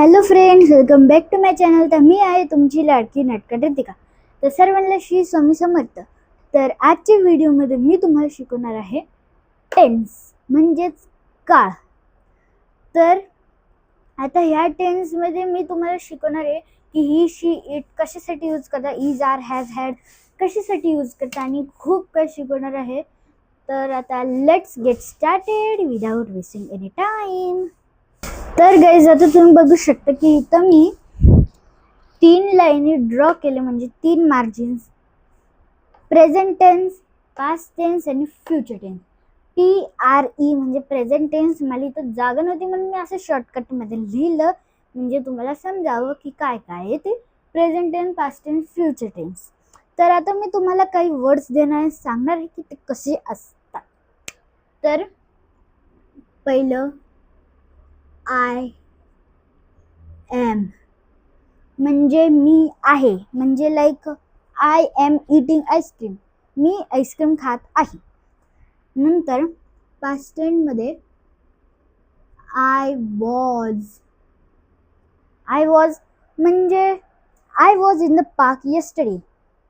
Hello friends welcome back to my channel. तर मी आहे तुमची लाडकी नाटकं रितिका. तर सर्वांना श्री स्वामी समर्थ. तर आजच्या व्हिडिओमध्ये मी तुम्हाला शिकवणार आहे टेन्स म्हणजेच काळ. तर आता ह्या टेन्समध्ये मी तुम्हाला शिकवणार आहे की ही शी इट कशासाठी यूज करता इज आर हॅज हॅड कशासाठी यूज करता आणि खूप काही शिकवणार आहे. तर आता let's get started without wasting any time तर गाईज आता तुम्ही बघू शकता की इथं मी तीन लाईनी ड्रॉ केले म्हणजे तीन margins present tense past tense आणि future tense P R E म्हणजे प्रेझेंट टेन्स मला इथं जागा नव्हती म्हणून मी असं शॉर्टकटमध्ये लिहिलं. म्हणजे तुम्हाला समजावं की काय काय आहे ते. Present tense past tense future tense तर आता मी तुम्हाला काही वर्ड्स देणार सांगणार आहे की ते कसे असतात. तर पहिलं आय एम म्हणजे मी आहे. म्हणजे like I am eating ice cream me ice cream खात आहे. नंतर past I was I was म्हणजे I was in the park yesterday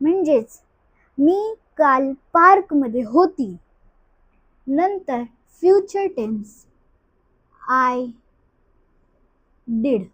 म्हणजेच मी काल पार्कमध्ये होती. नंतर future tense I did.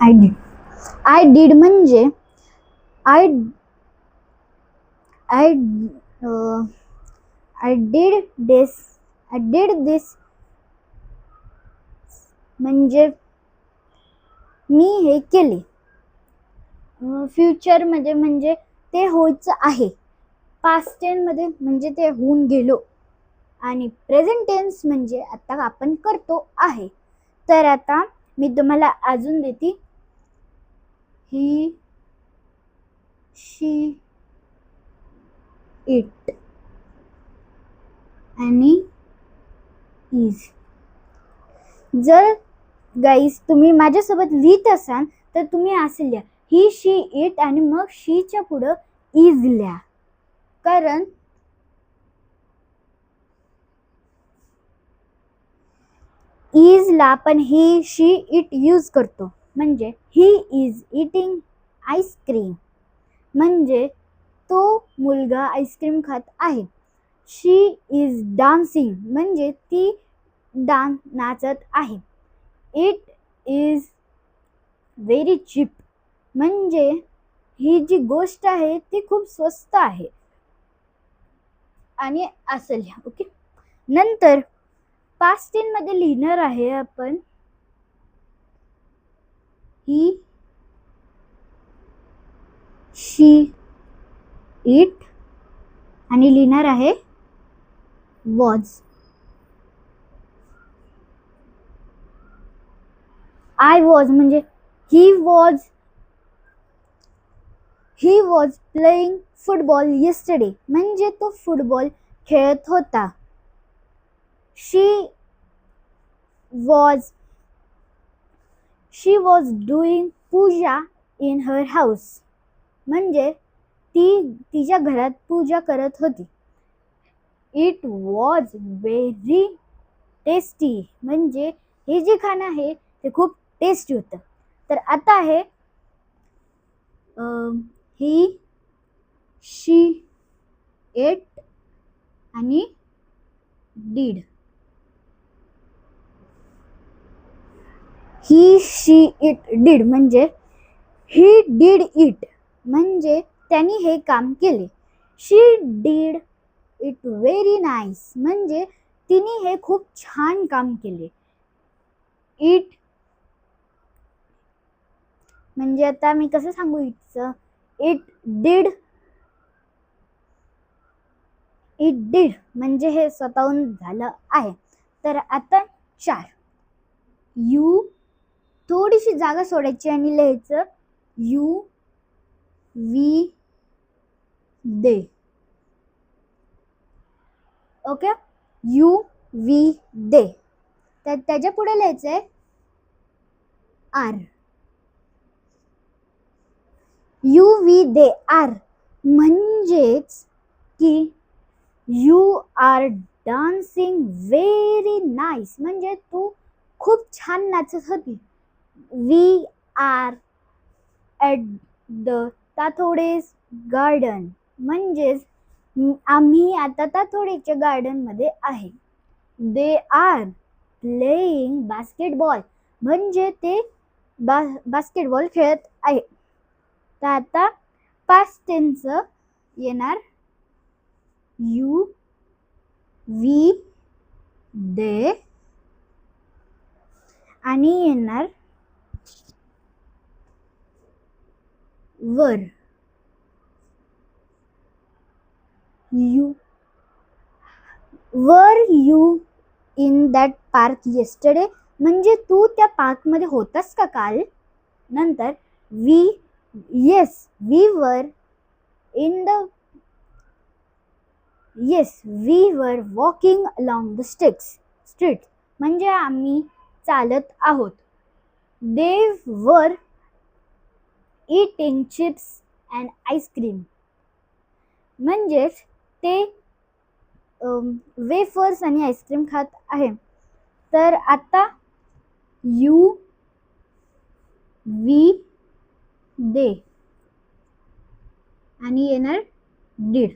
I did I did म्हणजे I I I did this I did this म्हणजे मी हे केले फ्युचरमध्ये म्हणजे ते व्हायचं आहे. पास्ट टेनमध्ये म्हणजे ते होऊन गेलो. आणि प्रेझेंट टेन्स म्हणजे आता आपण करतो आहे. तर आता मी तुम्हाला अजून देते. ही शी इट आणि इज जर गाईस तुम्ही माझ्यासोबत लिहित असाल तर तुम्ही असं लिहा. ही शी इट आणि मग शीच्या पुढं इज लिहा कारण ईजला आपण ही शी इट यूज करतो. म्हणजे ही इज इटिंग आईस्क्रीम. म्हणजे तो मुलगा आईस्क्रीम खात आहे. She is dancing. म्हणजे ती डान्स नाचत आहे. It is very cheap. म्हणजे ही जी गोष्ट आहे ती खूप स्वस्त आहे. आणि असं लिहा ओके? नंतर पास्टमध्ये लिहिणार आहे आपण ही शी इट आणि लिहिणार आहे वॉज आय वॉज म्हणजे he was he was playing football yesterday म्हणजे तो फुटबॉल खेळत होता. She was she was doing puja in her house म्हणजे ती तिच्या घरात पूजा करत होती. इट वॉज व्हेरी टेस्टी म्हणजे हे जे खाणं आहे ते खूप टेस्टी होतं. तर आता आहे ही शी एट आणि did. He she it did म्हणजे ही डीड इट म्हणजे त्यांनी हे काम केले. She did it very nice म्हणजे तिने हे खूप छान काम केले. इट म्हणजे आता मी कसं सांगू इटचं इट डीड इट डीड म्हणजे हे स्वतःहून झालं आहे. तर आता चार. यू थोडीशी जागा सोडायची आणि लिहायचं. You we they okay you we they तर त्याच्या पुढे लिहायचं आहे are you we they are. म्हणजेच की you are dancing very nice. म्हणजे तू खूप छान नाचत होती. We are at the Tathode's garden. म्हणजेच आम्ही आता ताथोडेच्या गार्डनमध्ये आहे. They are playing basketball. म्हणजे ते बा बास्केटबॉल खेळत आहे. तर आता पास टेनचं येणार. यू वी दे आणि येणार were. You were you in that park yesterday म्हणजे तू त्या पार्कमध्ये होतास का काल? नंतर we yes we were in the yes we were walking along the streets street म्हणजे आम्ही चालत आहोत. दे वर इटिंग चिप्स अँड आईस्क्रीम म्हणजेच ते um, वेफर्स आणि आईस्क्रीम खात आहे. तर आता यू वी दे. आणि येणार डीड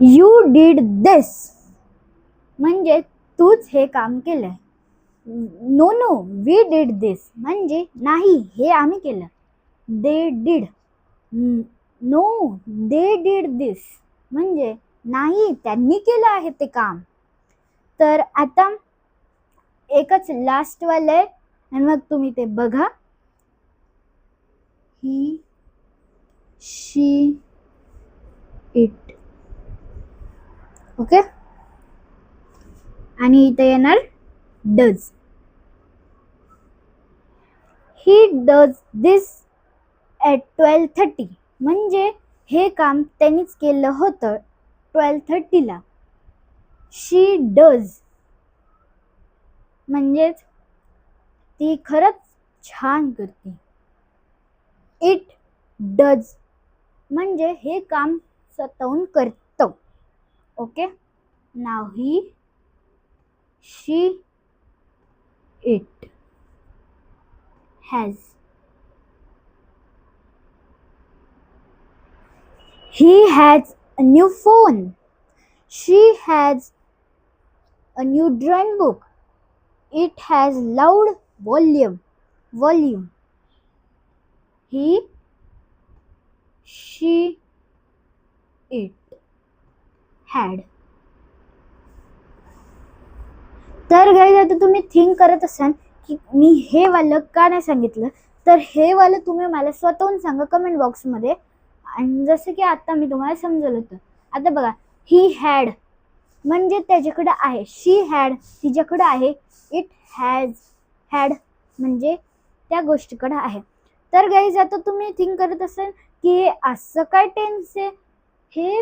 यू डीड दिस म्हणजे तूच हे काम केलंय. No no we did this म्हणजे नाही हे आम्ही केलं. They did no they did this म्हणजे नाही त्यांनी केलं आहे ते काम. तर आता एकच लास्टवालं आहे. आणि मग तुम्ही ते बघा. He she it. ओके? आणि इथे येणार does. He does this at twelve thirty म्हणजे हे काम त्यांनीच केलं होतं ट्वेल्व थर्टीला शी डज. म्हणजेच ती खरंच छान करते. इट डज म्हणजे हे काम स्वतःहून करतं. Okay now he she it has he has a new phone she has a new drawing book it has loud volume volume he she it had तर गाईज आता तुम्ही थिंक करत असाल की मी हे वालं का नाही सांगितलं? तर हे वालं तुम्ही मला स्वतःहून सांगा कमेंट बॉक्समध्ये आणि जसं की आता मी तुम्हाला समजवलं होतं. आता बघा ही हॅड म्हणजे त्याच्याकडे आहे. शी हॅड तिच्याकडे आहे. इट हॅज हॅड म्हणजे त्या गोष्टीकडे आहे. तर गाईज आता तुम्ही थिंक करत असाल की असं काय टेन्स आहे? हे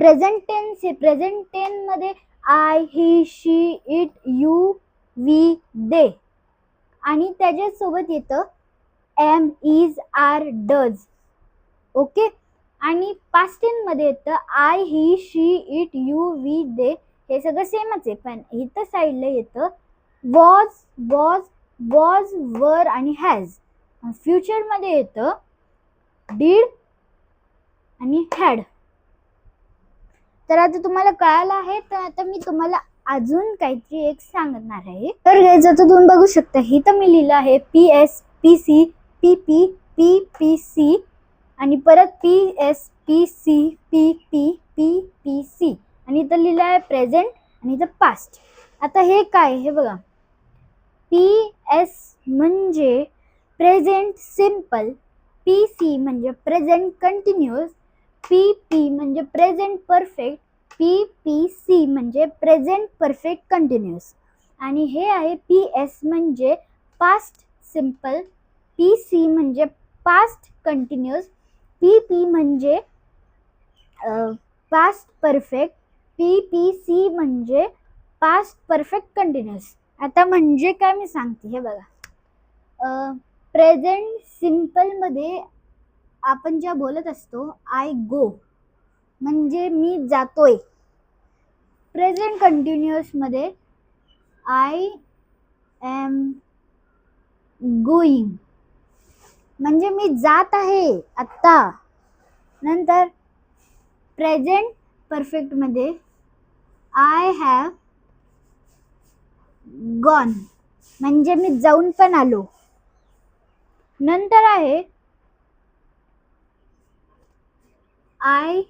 प्रेझेंट टेन्स आहे. Present टेनमध्ये I he she it you we they आणि त्याच्यासोबत येतं am is are does okay आणि पास्टमध्ये येतं I he she it you we they हे सगळं सेमच आहे. पण इथं साईडला येतं वॉज वॉज वॉज वर आणि हॅज फ्युचरमध्ये येतं डीड आणि हॅड तर आता तुम्हाला कळालं आहे तर आता मी तुम्हाला अजून काहीतरी एक सांगणार आहे. तर guys, आता तुम्ही बघू शकता हे तर मी लिहिलं आहे P S P C P P P P C आणि परत P S P C P P P P C आणि इथं लिहिलं आहे प्रेझेंट आणि इथं पास्ट आता हे काय हे बघा. पी एस म्हणजे प्रेझेंट सिंपल पी सी म्हणजे प्रेझेंट कंटिन्युअस पी पी म्हणजे present perfect P P C म्हणजे प्रेझेंट परफेक्ट कंटिन्युअस. आणि हे आहे पी एस म्हणजे पास्ट सिंपल पी सी म्हणजे पास्ट कंटिन्युअस पी पी म्हणजे past perfect P P C म्हणजे पास्ट परफेक्ट कंटिन्युअस. आता म्हणजे काय मी सांगते हे बघा. प्रेझेंट सिम्पलमध्ये आपण ज्या बोलत असतो आय गो म्हणजे मी जातोय. प्रेझेंट कंटिन्युअसमध्ये आय एम गोईंग म्हणजे मी जात आहे आत्ता. नंतर प्रेझेंट परफेक्टमध्ये आय हॅव गॉन म्हणजे मी जाऊन पण आलो. नंतर आहे आय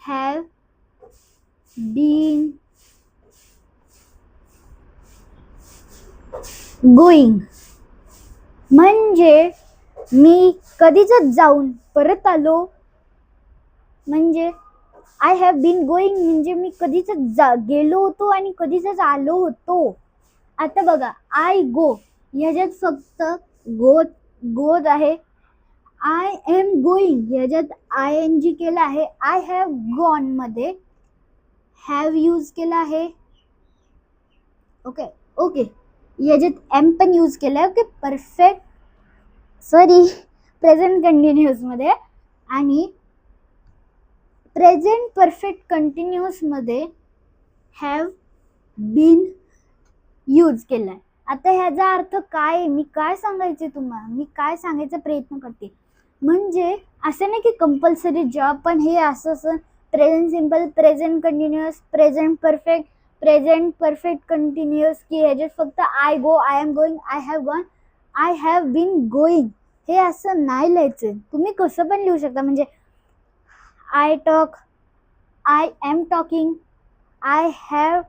हॅव बीन गोईंग म्हणजे मी कधीच जाऊन परत आलो. म्हणजे आय हॅव बीन गोईंग म्हणजे मी कधीच जा गेलो होतो आणि कधीच आलो होतो. आता बघा आय गो ह्याच्यात फक्त गो गोत आहे. आय एम गोईंग ह्याच्यात आय एन जी केलं आहे. आय हॅव गॉनमध्ये. हॅव यूज केला आहे. ओके ओके याच्यात एम पण यूज केलं आहे. ओके परफेक्ट सॉरी प्रेझेंट कंटिन्युअसमध्ये आणि प्रेझेंट परफेक्ट कंटिन्युअसमध्ये हॅव बीन यूज केला आहे आता ह्याचा अर्थ काय आहे? मी काय सांगायचे तुम्हाला? मी काय सांगायचा प्रयत्न करते? म्हणजे असं नाही की कंपल्सरी जॉब पण हे असं असं present simple present continuous present perfect present perfect continuous की ह्याच्यात फक्त I go I am going I have gone I have been going हे असं नाही लिहायचं. तुम्ही कसं पण लिहू शकता. म्हणजे I talk I am talking I have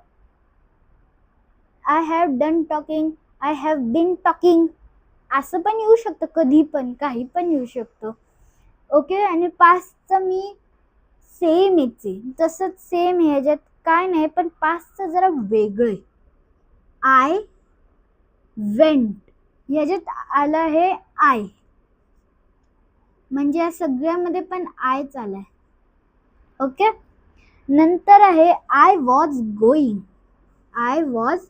I have done talking I have been talking असं पण येऊ शकतं कधी पण काही पण येऊ शकतं. ओके आणि पास्टचं मी सेम येते तसंच सेम ह्याच्यात काय नाही पण पास्टचं जरा वेगळं आहे. आय वेंट ह्याच्यात आलं आहे आय म्हणजे या सगळ्यामध्ये पण आयच आहे. ओके? नंतर आहे I was going I was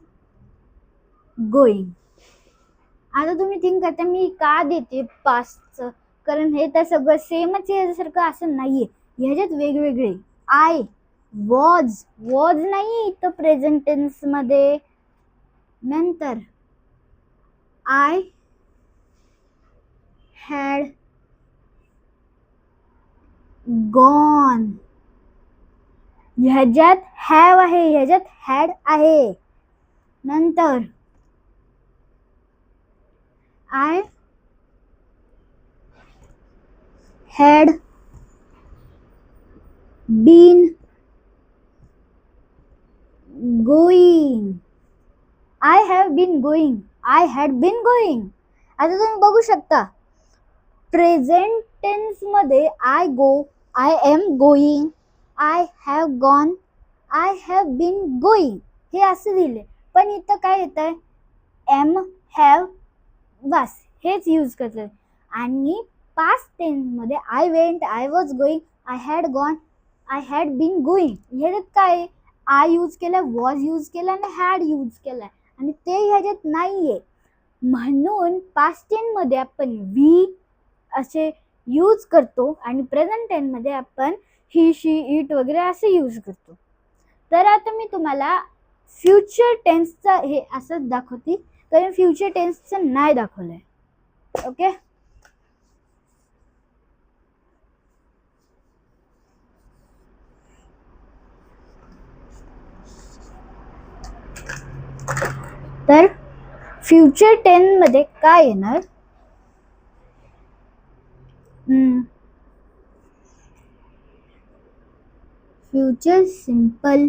going आता तुम्ही थिंक करता मी का देते पास्टचं कारण हे तर सगळं सेमच याच्यासारखं असं नाही आहे ह्याच्यात वेगवेगळे. आय वॉज वॉज नाही इथं प्रेझेंटेन्समध्ये नंतर आय हॅड गॉन ह्याच्यात हॅव आहे ह्याच्यात हॅड आहे. नंतर. I had been going I have been going I had been going आता तुम्ही बघू शकता. Present टेन्समध्ये I go I am going I have gone I have been going हे असं दिले पण इथं काय येत आहे एम हॅव बस हेच यूज करतात आणि past टेन्समध्ये I went I was going I had gone I had been going ह्याच्यात काय? आय यूज केलं वॉज यूज केलं आणि हॅड यूज केलं. आणि ते ह्याच्यात नाही आहे म्हणून पास्ट टेनमध्ये आपण वी असे यूज करतो आणि प्रेझेंट टेनमध्ये आपण ही शी इट वगैरे असे यूज करतो. तर आता मी तुम्हाला फ्युचर टेन्सचं हे असंच दाखवते. कारण फ्युचर टेन्सचं नाही दाखवलं आहे ओके तर फ्युचर टेनमध्ये काय येणार? Future simple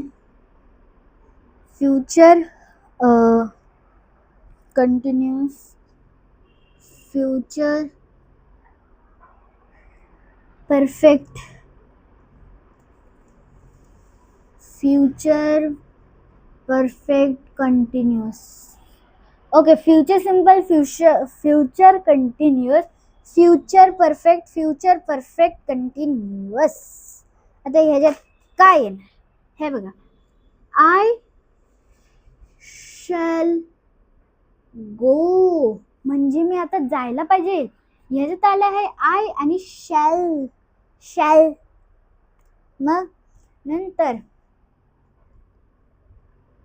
future continuous future perfect future perfect continuous okay future simple future future continuous future perfect future perfect continuous आता ह्याच्यात काय येणार हे बघा. आय शॅल गो म्हणजे मी आता जायला पाहिजे. ह्याच्यात आलं आहे आय आणि शॅल शॅल मग नंतर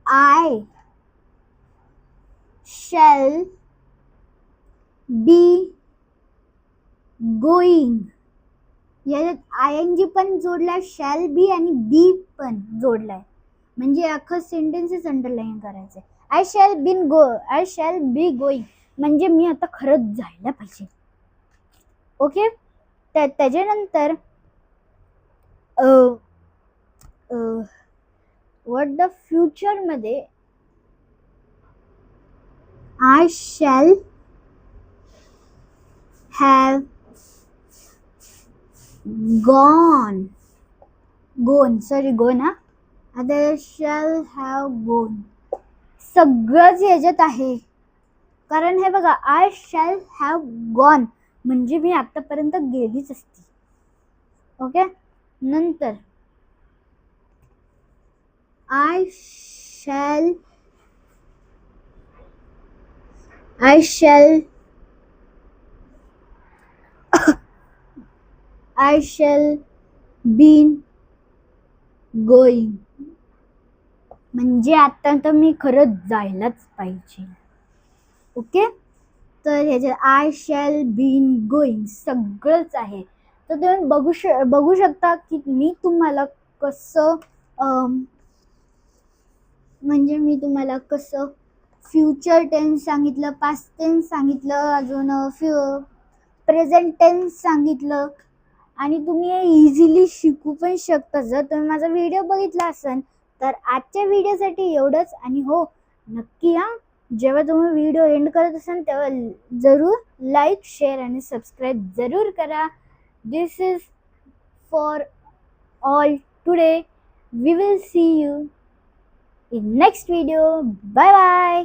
आय शॅल बी गोईंग याच्यात आय एन जी पण जोडलाय शॅल बी आणि बी पण जोडलाय. म्हणजे अख्खं सेंटेन्सेस अंडरलाईन करायचं I shall been go I shall be going म्हणजे मी आता खरंच जायला पाहिजे. ओके त्या त्याच्यानंतर वॉट द फ्युचरमध्ये I shall have gone gone sorry gone हा आता शॅल हॅव गोन सगळंच ह्याच्यात आहे. कारण हे बघा आय शॅल हॅव गॉन म्हणजे मी आत्तापर्यंत गेलीच असती. ओके नंतर. I shall I shall I shall be going म्हणजे आता तर मी खरंच जायलाच पाहिजे. ओके तर ह्याच्यात आय शॅल बीन गोईंग सगळंच आहे. तर तुम्ही बघू श बघू शकता की मी तुम्हाला कसं म्हणजे मी तुम्हाला कसं फ्युचर टेन्स सांगितलं पास्ट टेन्स सांगितलं अजून फ्यु प्रेझेंट टेन्स सांगितलं आणि तुम्ही हे इझिली शिकू पण शकता. जर तुम्ही माझा व्हिडिओ बघितला असेल तर आजच्या व्हिडिओसाठी एवढंच. आणि हो नक्की हां जेव्हा तुम्ही व्हिडिओ एंड करत असाल तेव्हा जरूर लाईक शेअर आणि सबस्क्राईब जरूर करा. This is for all today we will see you in next video bye bye